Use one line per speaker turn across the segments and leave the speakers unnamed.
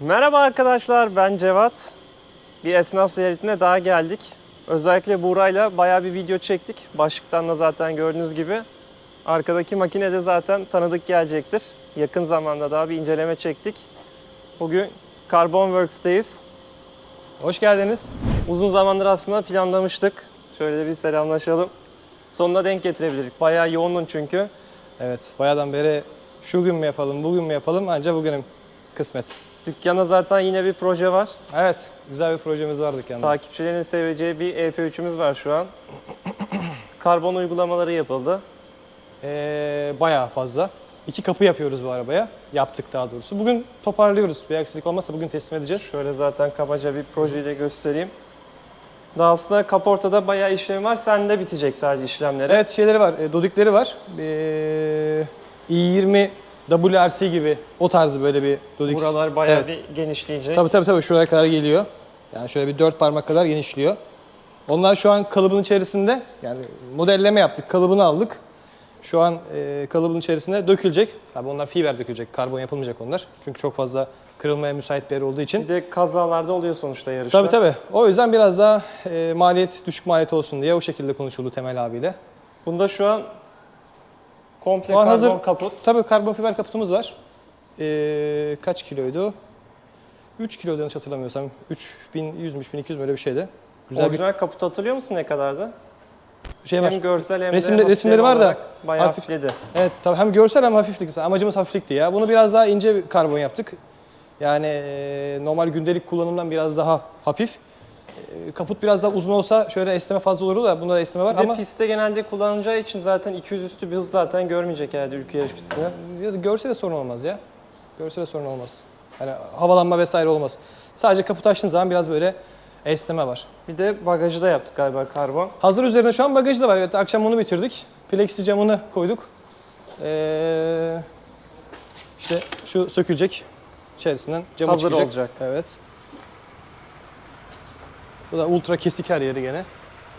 Merhaba arkadaşlar, ben Cevat. Bir esnaf ziyaretine daha geldik. Özellikle Buğra'yla bayağı bir video çektik. Başlıktan da zaten gördüğünüz gibi. Arkadaki makine de zaten tanıdık gelecektir. Yakın zamanda daha bir inceleme çektik. Bugün Carbon Works'teyiz.
Hoş geldiniz.
Uzun zamandır aslında planlamıştık. Şöyle bir selamlaşalım. Sonuna denk getirebilirdik. Bayağı yoğundun çünkü.
Evet, bayağıdan beri şu gün mü yapalım, bugün mü yapalım ancak bugünüm kısmet.
Dükkana zaten yine bir proje var.
Evet, güzel bir projemiz var dükkanda.
Takipçilerin seveceği bir EP3'ümüz var şu an. Karbon uygulamaları yapıldı.
Ee, bayağı fazla. İki kapı yapıyoruz bu arabaya. Yaptık daha doğrusu. Bugün toparlıyoruz. Bir aksilik olmazsa bugün teslim edeceğiz.
Şöyle zaten kabaca bir projeyi de göstereyim. Daha aslında kaportada bayağı işlem var. Sende bitecek sadece işlemleri.
Evet, şeyleri var, e, dodikleri var. Ee, i20 WRC gibi o tarzı böyle bir dodik.
Buralar bayağı
Evet.
bir genişleyecek.
Tabii tabii tabii şuraya kadar geliyor. Yani şöyle bir dört parmak kadar genişliyor. Onlar şu an kalıbın içerisinde yani modelleme yaptık, kalıbını aldık. Şu an e, kalıbın içerisinde dökülecek. Tabii onlar fiber dökülecek, karbon yapılmayacak onlar. Çünkü çok fazla kırılmaya müsait bir yer olduğu için.
Bir de kazalarda oluyor sonuçta yarışta.
Tabii tabii. O yüzden biraz daha e, maliyet, düşük maliyet olsun diye o şekilde konuşuldu Temel abiyle.
Bunda şu an komple karbon
hazır-
kaput.
Tabii karbon fiber kaputumuz var. E, kaç kiloydu? 3 kiloydu yanlış hatırlamıyorsam. 3100 mü 3200 böyle bir şeydi. Güzel
Orijinal kaput hatırlıyor musun ne kadardı?
bir şey var.
Hem görsel hem
Resimde-
de
resimleri var da
bayağı
artık-
hafifledi.
Evet tabii hem görsel hem hafiflik. Amacımız hafiflikti ya. Bunu biraz daha ince bir karbon yaptık. Yani e, normal gündelik kullanımdan biraz daha hafif. E, kaput biraz daha uzun olsa şöyle esneme fazla olurdu da bunda da esneme var
Bir de
ama
pistte genelde kullanacağı için zaten 200 üstü bir hız zaten görmeyecek herhalde ülke yarış pistinde.
ya da görsele sorun olmaz ya. Görsele sorun olmaz. Yani havalanma vesaire olmaz. Sadece kaput açtığın zaman biraz böyle esneme var.
Bir de bagajı da yaptık galiba karbon.
Hazır üzerinde şu an bagajı da var. Evet akşam onu bitirdik. Plexi camını koyduk. Ee, işte şu sökülecek. İçerisinden camı
Hazır
çıkacak.
olacak.
Evet. Bu da ultra kesik her yeri gene.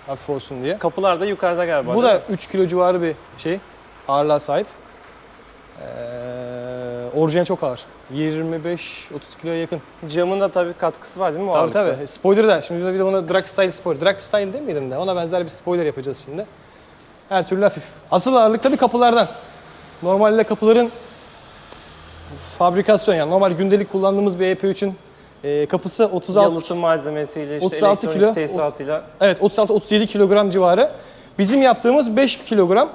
Hafif olsun diye.
Kapılar da yukarıda galiba.
Bu da
mi?
3 kilo civarı bir şey. Ağırlığa sahip. Ee, orijinal çok ağır. 25-30 kiloya yakın.
camın da tabii katkısı var değil mi o
Tabii
ağırlıkta?
tabii. Spoiler da. Şimdi bir de ona drag style spoiler. Drag style demeyelim de ona benzer bir spoiler yapacağız şimdi. Her türlü hafif. Asıl ağırlık tabii kapılardan. Normalde kapıların fabrikasyon yani normal gündelik kullandığımız bir EP3'ün e, kapısı 36
Yalıtım malzemesiyle işte
36
elektronik
kilo.
tesisatıyla.
Evet 36-37 kilogram civarı. Bizim yaptığımız 5 kilogram.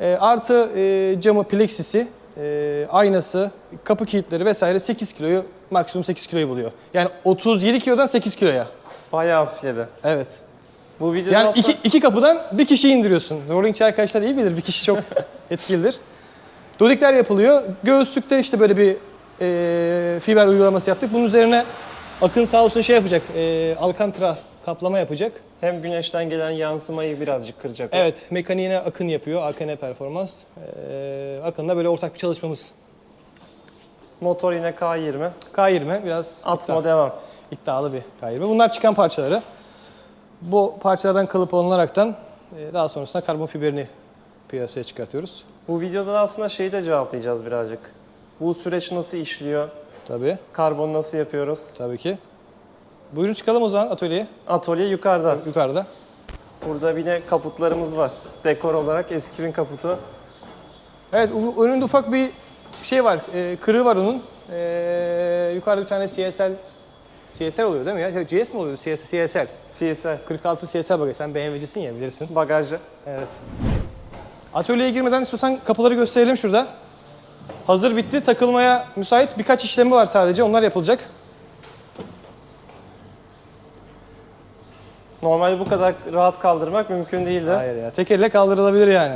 E, artı e, camı plexisi, e, aynası, kapı kilitleri vesaire 8 kiloyu maksimum 8 kiloyu buluyor. Yani 37 kilodan 8 kiloya.
Bayağı hafifledi.
Evet.
Bu videoda
Yani
aslında
iki, iki kapıdan bir kişi indiriyorsun. Rollingçi arkadaşlar iyi bilir. Bir kişi çok etkilidir. Dodikler yapılıyor. Göğüslükte işte böyle bir e, fiber uygulaması yaptık. Bunun üzerine Akın sağ olsun şey yapacak. E, alkantara kaplama yapacak.
hem güneşten gelen yansımayı birazcık kıracak.
Evet, mekaniğine Akın yapıyor. AKN Performans. E, Akın'la böyle ortak bir çalışmamız.
Motor yine K20.
K20 biraz
Atma
iddia-
devam.
iddialı bir K20. Bunlar çıkan parçaları. Bu parçalardan kalıp alınaraktan e, daha sonrasında karbon fiberini piyasaya çıkartıyoruz.
Bu videoda da aslında şeyi de cevaplayacağız birazcık. Bu süreç nasıl işliyor?
Tabii,
Karbon nasıl yapıyoruz?
tabii ki. Buyurun çıkalım o zaman atölyeye.
Atölye yukarıda.
Yukarıda.
Burada yine kaputlarımız var. Dekor olarak eski kaputu.
Evet, önünde ufak bir şey var, e, kırığı var onun. E, yukarıda bir tane CSL, CSL oluyor değil mi ya? CS mi oluyor? CS, CSL.
CSL.
46 CSL bagaj. Sen BMW'cisin ya bilirsin.
Bagajı.
Evet. Atölyeye girmeden istiyorsan kapıları gösterelim şurada. Hazır bitti. Takılmaya müsait birkaç işlemi var sadece. Onlar yapılacak.
Normalde bu kadar rahat kaldırmak mümkün değildi.
Hayır ya. Tek elle kaldırılabilir yani.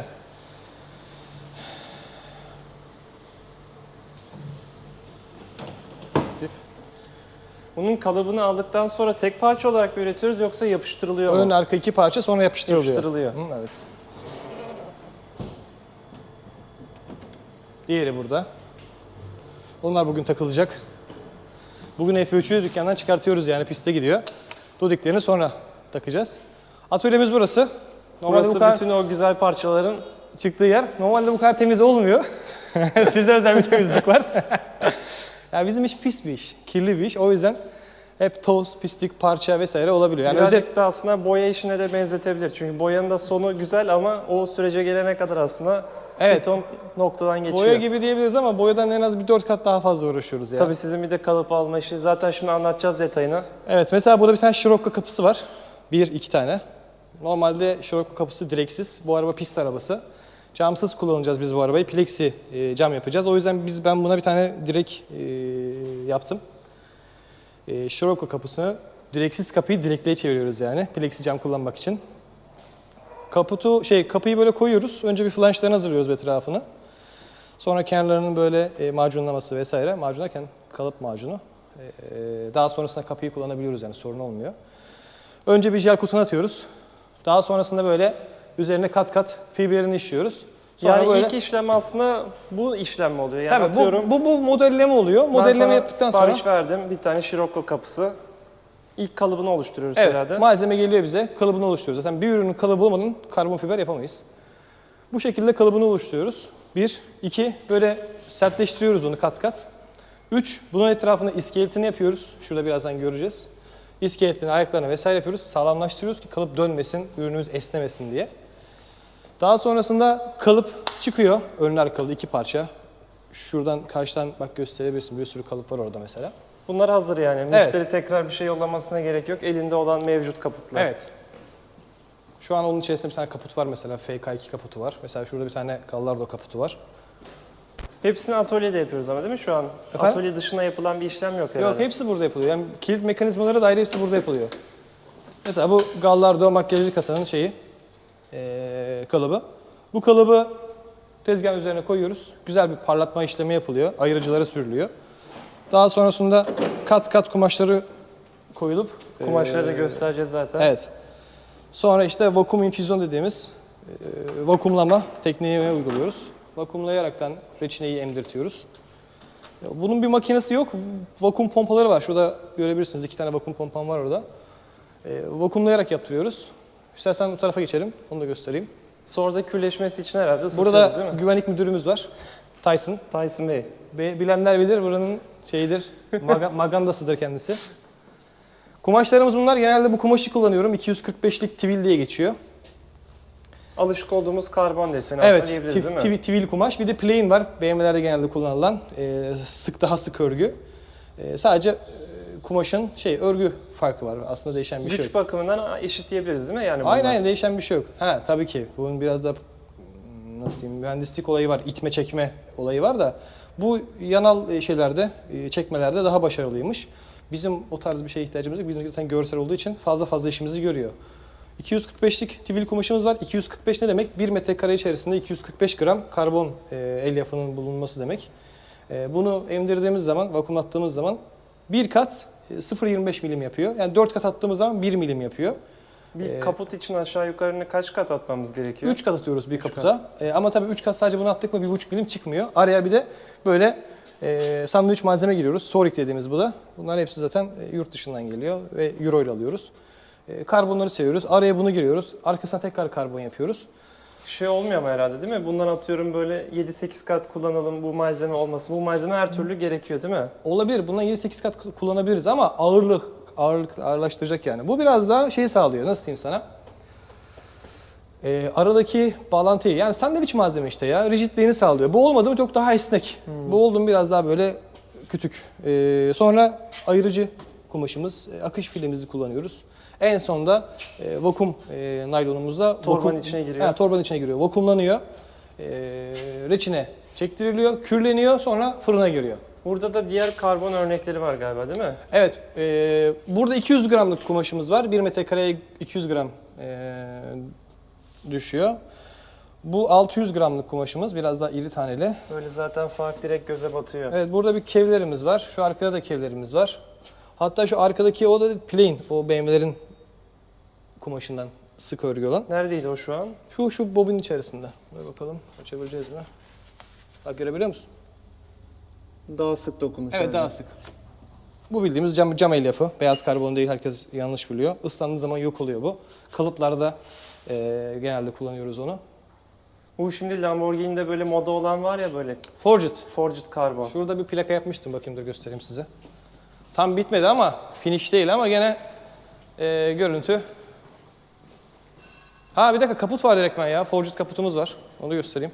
Bunun kalıbını aldıktan sonra tek parça olarak mı üretiyoruz yoksa yapıştırılıyor
Ön
mu?
arka iki parça sonra yapıştırılıyor.
Yapıştırılıyor.
Hı, evet. Diğeri burada. Onlar bugün takılacak. Bugün F3'ü dükkandan çıkartıyoruz yani piste gidiyor. Dodiklerini sonra takacağız. Atölyemiz burası. Normalde
Burası
bu kadar
bütün o güzel parçaların
çıktığı yer. Normalde bu kadar temiz olmuyor. Size özel bir temizlik var. Yani bizim iş pis bir iş, kirli bir iş. O yüzden hep toz, pislik, parça vesaire olabiliyor. Yani
Birazcık
özel-
da aslında boya işine de benzetebilir. Çünkü boyanın da sonu güzel ama o sürece gelene kadar aslında
Evet.
bir ton noktadan geçiyor.
boya gibi diyebiliriz ama boyadan en az bir dört kat daha fazla uğraşıyoruz yani.
Tabii sizin bir de kalıp alma işi. Zaten şimdi anlatacağız detayını.
Evet mesela burada bir tane Scirocco kapısı var. Bir, iki tane. Normalde Scirocco kapısı direksiz. Bu araba pist arabası. Camsız kullanacağız biz bu arabayı. Plexi e, cam yapacağız. O yüzden biz ben buna bir tane direk e, yaptım. E, Scirocco kapısını direksiz kapıyı direkliğe çeviriyoruz yani. Plexi cam kullanmak için. Kaputu şey kapıyı böyle koyuyoruz. Önce bir flanşlarını hazırlıyoruz etrafını. Sonra kenarlarının böyle e, macunlaması vesaire. Macun kalıp macunu. E, daha sonrasında kapıyı kullanabiliyoruz yani sorun olmuyor. Önce bir jel kutuna atıyoruz. Daha sonrasında böyle üzerine kat kat fiberini işliyoruz. Sonra
yani
böyle,
ilk işlem aslında bu işlem mi oluyor? Yani
Tabii
atıyorum
bu, bu, bu modelleme oluyor.
ben
Modelleme
sana
yaptıktan sonra
sipariş verdim bir tane Scirocco kapısı. İlk kalıbını oluşturuyoruz
evet,
herhalde.
malzeme geliyor bize. Kalıbını oluşturuyoruz. Zaten bir ürünün kalıbı olmadan karbon fiber yapamayız. Bu şekilde kalıbını oluşturuyoruz. Bir, iki, böyle sertleştiriyoruz onu kat kat. Üç, bunun etrafına iskeletini yapıyoruz. Şurada birazdan göreceğiz. İskeletini, ayaklarını vesaire yapıyoruz. Sağlamlaştırıyoruz ki kalıp dönmesin, ürünümüz esnemesin diye. Daha sonrasında kalıp çıkıyor. Önlü arkalı iki parça. Şuradan karşıdan bak gösterebilirsin. Bir sürü kalıp var orada mesela.
Bunlar hazır yani. Müşteri tekrar bir şey yollamasına gerek yok. Elinde olan mevcut kaputlar.
Evet. Şu an onun içerisinde bir tane kaput var mesela. FK2 kaputu var. Mesela şurada bir tane Gallardo kaputu var.
Hepsini atölyede yapıyoruz ama değil mi şu an?
Efendim?
Atölye dışına yapılan bir işlem yok herhalde.
Yok hepsi burada yapılıyor. Yani kilit mekanizmaları da ayrı hepsi burada yapılıyor. Mesela bu Gallardo makyajlı kasanın şeyi, eee, kalıbı. Bu kalıbı tezgahın üzerine koyuyoruz. Güzel bir parlatma işlemi yapılıyor. Ayırıcılara sürülüyor. Daha sonrasında kat kat kumaşları koyulup
Kumaşları da göstereceğiz zaten.
Evet. Sonra işte vakum infüzyon dediğimiz e, vakumlama tekniğini uyguluyoruz. Vakumlayaraktan reçineyi emdirtiyoruz. Ya Bunun bir makinesi yok. Vakum pompaları var. Şurada görebilirsiniz. iki tane vakum pompam var orada. E, vakumlayarak yaptırıyoruz. İstersen bu tarafa geçelim. Onu da göstereyim.
Sonra da külleşmesi için herhalde ısıtıyoruz
Burada
değil mi?
güvenlik müdürümüz var. Tyson.
Tyson Bey.
Be- Bilenler bilir buranın şeyidir, maga- magandasıdır kendisi. Kumaşlarımız bunlar. Genelde bu kumaşı kullanıyorum. 245'lik tivil diye geçiyor.
Alışık olduğumuz karbon deseni
Evet,
aslında diyebiliriz değil mi?
tivil, tivil kumaş. Bir de plain var. BMW'lerde genelde kullanılan e, sık daha sık örgü. E, sadece e, kumaşın şey örgü farkı var. Aslında değişen bir şey
Güç
yok.
bakımından eşit diyebiliriz değil mi? Yani
Aynen
bunlar?
aynen değişen bir şey yok. Ha tabii ki bunun biraz da nasıl diyeyim mühendislik olayı var, itme çekme olayı var da bu yanal e, şeylerde, e, çekmelerde daha başarılıymış. Bizim o tarz bir şeye ihtiyacımız yok. Bizim zaten görsel olduğu için fazla fazla işimizi görüyor. 245'lik tivil kumaşımız var. 245 ne demek? 1 metrekare içerisinde 245 gram karbon e, elyafının bulunması demek. E, bunu emdirdiğimiz zaman, vakumlattığımız zaman bir kat e, 0.25 milim yapıyor. Yani 4 kat attığımız zaman 1 milim yapıyor.
Bir
Ee,
kaput için aşağı yukarı ne- kaç kat atmamız gerekiyor?
3 kat atıyoruz bir kaputa. Ee, ama tabii 3 kat sadece bunu attık mı 1,5 milim çıkmıyor. Araya bir de böyle e, sandviç malzeme giriyoruz. Sorik dediğimiz bu da. Bunlar hepsi zaten e, yurt dışından geliyor ve euro ile alıyoruz. E, karbonları seviyoruz. Araya bunu giriyoruz. Arkasına tekrar karbon yapıyoruz.
Şey olmuyor mu herhalde değil mi? Bundan atıyorum böyle 7-8 kat kullanalım bu malzeme olmasın. Bu malzeme her türlü gerekiyor değil mi?
Olabilir. Bundan 7-8 kat kullanabiliriz ama ağırlık, ağırlık ağırlaştıracak yani. Bu biraz daha şeyi sağlıyor. Nasıl diyeyim sana? Ee, aradaki bağlantıyı yani sandviç malzeme işte ya rigidliğini sağlıyor. Bu olmadı mı çok daha esnek. Bu oldu mu biraz daha böyle kütük. Ee, sonra ayırıcı kumaşımız, e, akış filemizi kullanıyoruz. En sonda e, vakum e, naylonumuzda
Torbanın içine giriyor.
Ha, torbanın içine giriyor. Vakumlanıyor. E, reçine çektiriliyor, kürleniyor sonra fırına giriyor.
Burada da diğer karbon örnekleri var galiba değil mi?
Evet, e, burada 200 gramlık kumaşımız var. 1 metrekareye 200 gram e, düşüyor. Bu 600 gramlık kumaşımız, biraz daha iri taneli.
Böyle zaten fark direkt göze batıyor.
Evet, burada bir kevlerimiz var. Şu arkada da kevlerimiz var. Hatta şu arkadaki o da plain, o BMW'lerin kumaşından sık örgü olan.
Neredeydi o şu an?
Şu şu bobin içerisinde. Dur bakalım, açabileceğiz mi? Bak görebiliyor musun?
Daha sık dokunmuş.
Evet daha sık. Bu bildiğimiz cam, cam elyafı. Beyaz karbon değil herkes yanlış biliyor. Islandığı zaman yok oluyor bu. Kalıplarda e, genelde kullanıyoruz onu.
Bu şimdi Lamborghini'de böyle moda olan var ya böyle
Forged.
forged karbon.
Şurada bir plaka yapmıştım. Bakayım dur göstereyim size. Tam bitmedi ama finish değil ama gene e, görüntü. Ha bir dakika kaput var direktmen ya. Forged kaputumuz var. Onu göstereyim.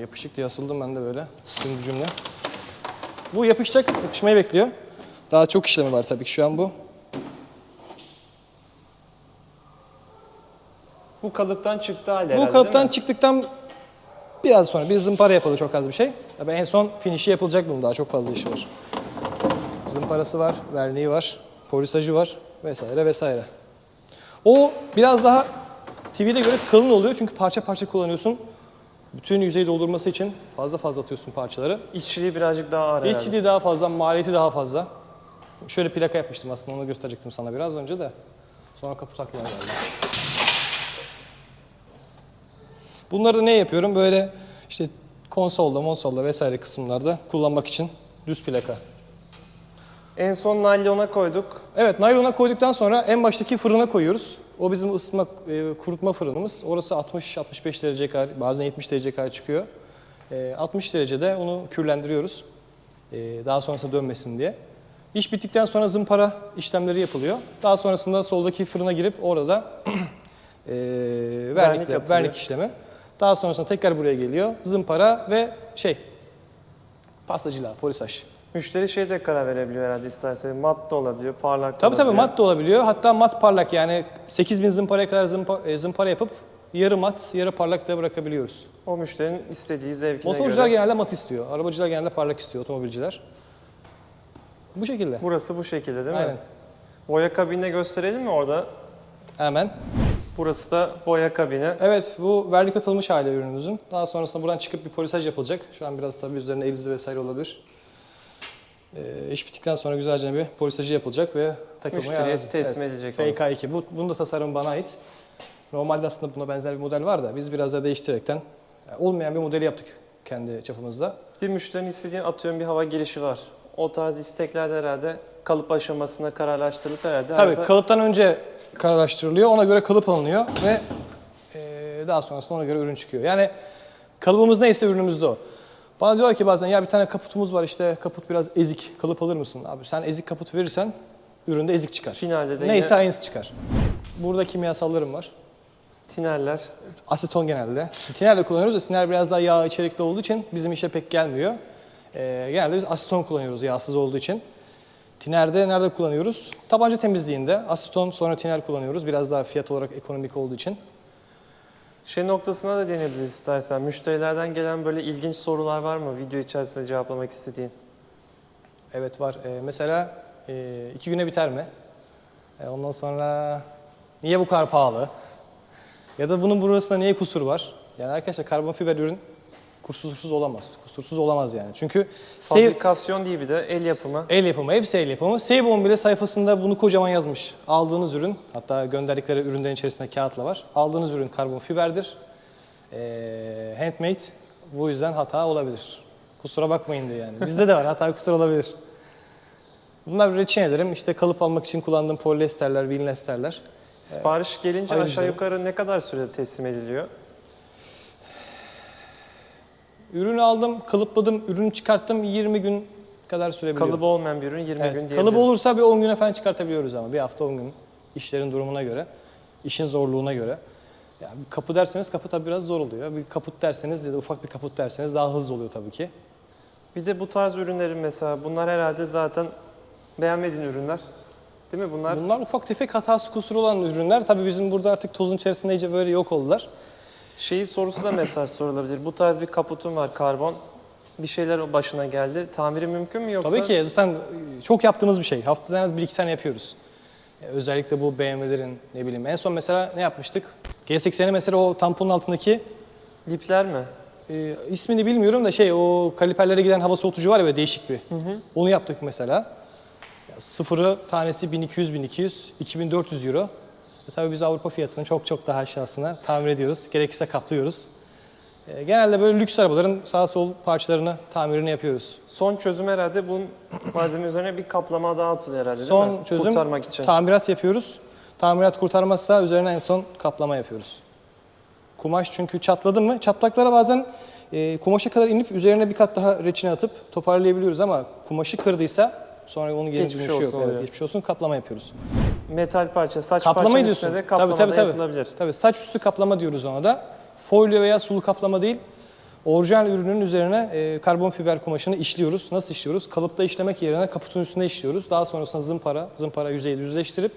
Yapışık diye asıldım ben de böyle. Tüm cümle. Bu yapışacak, yapışmayı bekliyor. Daha çok işlemi var tabii ki şu an bu.
Bu kalıptan çıktı hali
Bu kalıptan çıktıktan biraz sonra bir zımpara yapıldı çok az bir şey. Tabii en son finişi yapılacak bunun daha çok fazla işi var. Zımparası var, verniği var, polisajı var vesaire vesaire. O biraz daha TV'de göre kalın oluyor çünkü parça parça kullanıyorsun. Bütün yüzeyi doldurması için fazla fazla atıyorsun parçaları.
İşçiliği birazcık daha ağır herhalde.
Daha fazla, maliyeti daha fazla. Şöyle plaka yapmıştım aslında onu gösterecektim sana biraz önce de. Sonra kaput aklıma geldi. Bunları da ne yapıyorum? Böyle işte konsolda, monsolda vesaire kısımlarda kullanmak için düz plaka.
En son naylona koyduk.
Evet, naylona koyduktan sonra en baştaki fırına koyuyoruz. O bizim ısıtma, e, kurutma fırınımız. Orası 60-65 derece kadar, bazen 70 derece kadar çıkıyor. E, 60 derecede onu kürlendiriyoruz. E, daha sonrasında dönmesin diye. İş bittikten sonra zımpara işlemleri yapılıyor. Daha sonrasında soldaki fırına girip orada e, vernikle,
atılıyor.
vernik işlemi. Daha sonrasında tekrar buraya geliyor. Zımpara ve şey, pastacılığa, polisaj.
Müşteri şey de karar verebiliyor herhalde isterse. Mat da olabiliyor, parlak da
Tabii tabii
olabiliyor.
mat da olabiliyor. Hatta mat parlak yani 8000 zımparaya kadar zımpa, e, zımpara yapıp yarı mat, yarı parlak da bırakabiliyoruz.
O müşterinin istediği zevkine
Motorcular
göre.
genelde mat istiyor. Arabacılar genelde parlak istiyor, otomobilciler. Bu şekilde.
Burası bu şekilde değil mi?
Aynen.
Boya kabinine gösterelim mi orada?
Hemen.
Burası da boya kabini.
Evet bu vernik atılmış hali ürünümüzün. Daha sonrasında buradan çıkıp bir polisaj yapılacak. Şu an biraz tabii üzerine elizi vesaire olabilir. Ee, iş bittikten sonra güzelce bir polisajı yapılacak ve takılmaya
Müşteriye
hazır.
teslim edilecek olması.
FK2. Bu, bunun da tasarım bana ait. Normalde aslında buna benzer bir model var da biz biraz da değiştirerekten yani olmayan bir modeli yaptık kendi çapımızda.
Bir de müşterinin istediği atıyorum bir hava girişi var. O tarz istekler de herhalde kalıp aşamasına kararlaştırılıp herhalde.
Tabii
arada-
kalıptan önce kararlaştırılıyor, ona göre kalıp alınıyor ve e, daha sonrasında ona göre ürün çıkıyor. Yani kalıbımız neyse ürünümüz de o. Bana diyor ki bazen ya bir tane kaputumuz var işte kaput biraz ezik, kalıp alır mısın? Abi sen ezik kaput verirsen üründe ezik çıkar.
Finalde de
Neyse
yine
aynısı çıkar. Burada kimyasallarım var.
tinerler.
Aseton genelde. Tiner de kullanıyoruz da tiner biraz daha yağ içerikli olduğu için bizim işe pek gelmiyor. Ee, genelde biz aseton kullanıyoruz yağsız olduğu için. Tinerde nerede kullanıyoruz? Tabanca temizliğinde. Aseton sonra tiner kullanıyoruz. Biraz daha fiyat olarak ekonomik olduğu için.
Şey noktasına da deneyebiliriz istersen. Müşterilerden gelen böyle ilginç sorular var mı video içerisinde cevaplamak istediğin?
Evet var. Ee, mesela e, iki güne biter mi? E, ondan sonra niye bu kadar pahalı? Ya da bunun burasında niye kusur var? Yani arkadaşlar karbon fiber ürün kusursuz olamaz. Kusursuz olamaz yani. Çünkü
Fabrikasyon değil bir de el yapımı.
El yapımı, hepsi el yapımı. Seibon bile sayfasında bunu kocaman yazmış. Aldığınız ürün, hatta gönderdikleri ürünlerin içerisinde kağıtla var. Aldığınız ürün karbon fiberdir. Ee, handmade, bu yüzden hata olabilir. Kusura bakmayın diye yani. Bizde de var, hata kusur olabilir. Bunlar reçinelerim, işte kalıp almak için kullandığım polyesterler, vinyesterler.
Sipariş gelince
Ayrıca-
aşağı yukarı ne kadar sürede teslim ediliyor?
Ürünü aldım, kalıpladım, ürünü çıkarttım, 20 gün kadar sürebiliyor.
Kalıbı olmayan bir ürün 20 gün
Evet,
diyebiliriz.
kalıbı olursa bir 10 güne falan çıkartabiliyoruz ama bir hafta 10 gün işlerin durumuna göre, işin zorluğuna göre. Yani kapı derseniz kapı tabii biraz zor oluyor. Bir kaput derseniz ya da ufak bir kaput derseniz daha hızlı oluyor tabii ki.
Bir de bu tarz ürünlerin mesela bunlar herhalde zaten beğenmediğin ürünler. Değil mi bunlar?
Bunlar ufak tefek hatası kusuru olan ürünler. Tabii bizim burada artık tozun içerisinde iyice böyle yok oldular.
Şeyi sorusu da mesaj sorulabilir. Bu tarz bir kaputun var karbon. Bir şeyler başına geldi. Tamiri mümkün mü yoksa?
Tabii ki zaten çok yaptığımız bir şey. Haftada en az bir iki tane yapıyoruz. Ee, Özellikle bu BMW'lerin ne bileyim. En son mesela ne yapmıştık? G80'i mesela o tamponun altındaki
Dipler mi?
E, ismini bilmiyorum da şey o kaliperlere giden hava soğutucu var ya böyle değişik bir. Onu yaptık mesela. Sıfırı tanesi 1200 1200 2400 euro. E, tabii biz Avrupa fiyatının çok çok daha aşağısına tamir ediyoruz. Gerekirse kaplıyoruz. E, genelde böyle lüks arabaların sağ sol parçalarını tamirini yapıyoruz.
Son çözüm herhalde bunun malzeme üzerine bir kaplama daha atılıyor herhalde değil
Son
mi?
çözüm
Kurtarmak için.
tamirat yapıyoruz. Tamirat kurtarmazsa üzerine en son kaplama yapıyoruz. Kumaş çünkü çatladı mı? Çatlaklara bazen e, kumaşa kadar inip üzerine bir kat daha reçine atıp toparlayabiliyoruz ama kumaşı kırdıysa sonra onun geri
Geçmiş
dönüşü yok.
olsun
Evet,
oluyor.
geçmiş olsun kaplama yapıyoruz.
Metal parça, saç
Kaplama
parçanın
diyorsun.
üstüne de kaplama
tabii, tabii,
da
tabii.
yapılabilir.
Tabii saç üstü kaplama diyoruz ona da. Folyo veya sulu kaplama değil. Orijinal ürünün üzerine e, karbon fiber kumaşını işliyoruz. Nasıl işliyoruz? Kalıpta işlemek yerine kaputun üstüne işliyoruz. Daha sonrasında zımpara, zımpara yüzeyi düzleştirip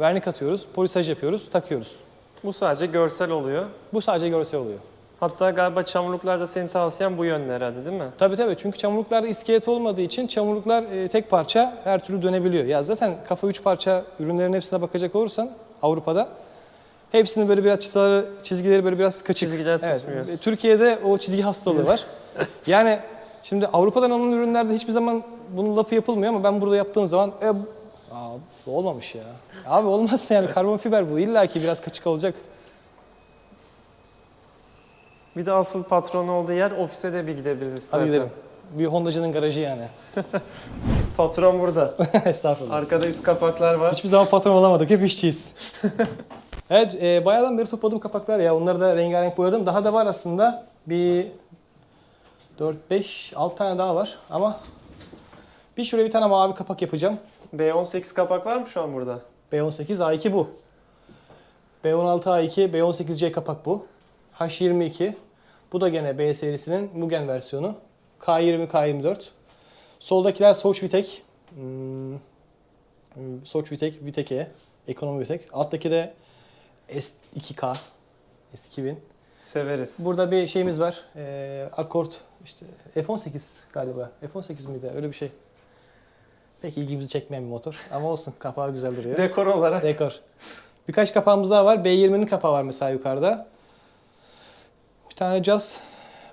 vernik atıyoruz, polisaj yapıyoruz, takıyoruz.
Bu sadece görsel oluyor.
Bu sadece görsel oluyor.
Hatta galiba çamurluklarda senin tavsiyen bu yönde herhalde değil mi?
Tabii tabii çünkü çamurluklarda iskelet olmadığı için çamurluklar e, tek parça her türlü dönebiliyor. Ya zaten kafa üç parça ürünlerin hepsine bakacak olursan Avrupa'da hepsinin böyle biraz çıtaları, çizgileri böyle biraz kaçık.
Çizgiler
Evet,
tutmuyor.
e, Türkiye'de o çizgi hastalığı var. yani şimdi Avrupa'dan alınan ürünlerde hiçbir zaman bunun lafı yapılmıyor ama ben burada yaptığım zaman e, bu olmamış ya. Abi olmaz yani karbon fiber bu illa ki biraz kaçık olacak.
Bir de asıl patron olduğu yer ofise de bir gidebiliriz istersen.
Hadi gidelim. Bir Hondacının garajı yani.
Patron burada.
Estağfurullah.
Arkada üst kapaklar var.
Hiçbir zaman patron olamadık, hep işçiyiz. evet, e, bayağıdan beri topladım kapaklar ya. Onları da rengarenk boyadım. Daha da var aslında. Bir 4, 5, 6 tane daha var. Ama bir şuraya bir tane mavi kapak yapacağım.
B18 kapak var mı şu an burada?
B18, A2 bu. B16, A2, B18C kapak bu. H22. Bu da gene B serisinin Mugen versiyonu. K20, K24. Soldakiler Soç Vitek. Hmm, Soç Vitek, Viteke. Ekonomi Vitek. Alttaki de S2K. S2000.
Severiz.
Burada bir şeyimiz var. Ee, akort işte F18 galiba. F18 miydi? Öyle bir şey. Pek ilgimizi çekmeyen bir motor. Ama olsun kapağı güzel duruyor.
Dekor olarak.
Dekor. Birkaç kapağımız daha var. B20'nin kapağı var mesela yukarıda. Bir tane Jazz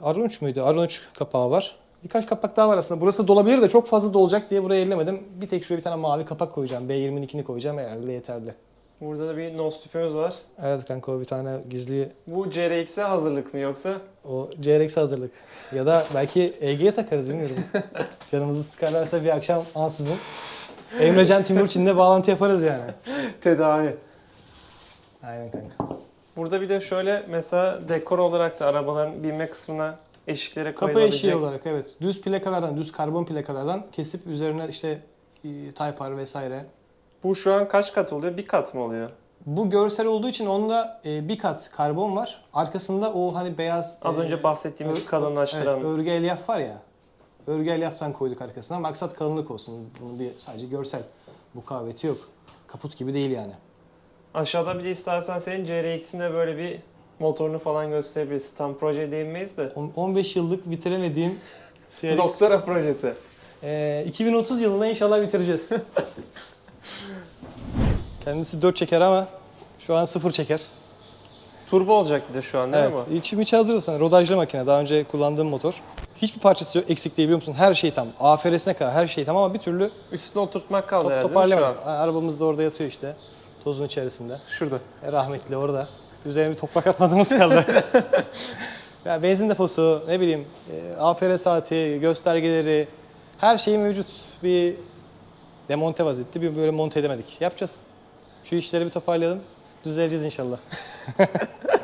Arunç muydu? Arunç kapağı var. Birkaç kapak daha var aslında. Burası dolabilir de çok fazla dolacak diye buraya ellemedim. Bir tek şuraya bir tane mavi kapak koyacağım. B20'ninkini koyacağım herhalde yeterli.
Burada da bir nos tüpümüz var.
Evet kanka o bir tane gizli
Bu CRX'e hazırlık mı yoksa?
o CRX hazırlık. Ya da belki EG'ye takarız bilmiyorum. Canımızı sıkarlarsa bir akşam ansızın. Emrecan Timurçin'le bağlantı yaparız yani.
Tedavi.
Aynen kanka.
Burada bir de şöyle mesela dekor olarak da arabaların binme kısmına eşiklere
Kapı
koyulabilecek.
eşiği olarak evet. Düz plakalardan, düz karbon plakalardan kesip üzerine işte e, Type R vesaire.
Bu şu an kaç kat oluyor? Bir kat mı oluyor?
Bu görsel olduğu için onda e, bir kat karbon var. Arkasında o hani beyaz...
Az
e,
önce bahsettiğimiz
ör-
kalınlaştıran.
Evet, örgü elyaf var ya. Örgü elyaftan koyduk arkasına. Maksat kalınlık olsun. Bunun bir sadece görsel. Bu kavveti yok. Kaput gibi değil yani.
Aşağıda bir de istersen senin CRX'in de böyle bir motorunu falan gösterebiliriz. Tam projeye değinmeyiz de.
On- 15 yıllık bitiremediğim CRX.
Doktora projesi.
E, 2030 yılında inşallah bitireceğiz. Kendisi 4 çeker ama şu an 0 çeker.
Turbo olacak bir de şu an değil
Evet,
mi
içim içi hazır aslında. Rodajlı makine. Daha önce kullandığım motor. Hiçbir parçası yok, eksik değil biliyor musun? Her şey tam. AFR'sine kadar her şey tam ama bir türlü
bu? Üstüne oturtmak kaldı
top,
herhalde değil mi şu
toparlayamadık. Arabamız da orada yatıyor işte. Tozun içerisinde.
Şurada.
E, rahmetli orada. Üzerine bir toprak atmadığımız kaldı. ya benzin deposu, ne bileyim, e, AFR saati, göstergeleri, her şey mevcut. Bir demonte vaziyette bir böyle monte edemedik. Yapacağız. Şu işleri bir toparlayalım. Düzeleceğiz inşallah.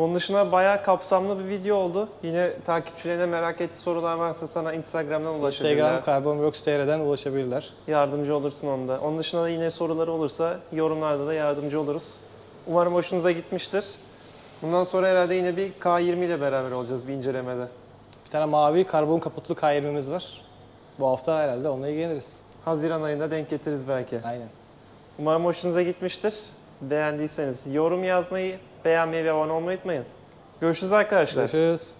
Onun dışında bayağı kapsamlı bir video oldu. Yine takipçilerine merak ettiği sorular varsa sana Instagram'dan ulaşabilirler.
Instagram Carbonworks TR'den ulaşabilirler.
Yardımcı olursun onda. Onun dışında da yine soruları olursa yorumlarda da yardımcı oluruz. Umarım hoşunuza gitmiştir. Bundan sonra herhalde yine bir K20 ile beraber olacağız bir incelemede.
Bir tane mavi karbon kaputlu K20'miz var. Bu hafta herhalde onunla ilgileniriz.
Haziran ayında denk getiririz belki.
Aynen.
Umarım hoşunuza gitmiştir. Beğendiyseniz yorum yazmayı, beğenmeyi ve abone olmayı unutmayın. Görüşürüz arkadaşlar.
Görüşürüz.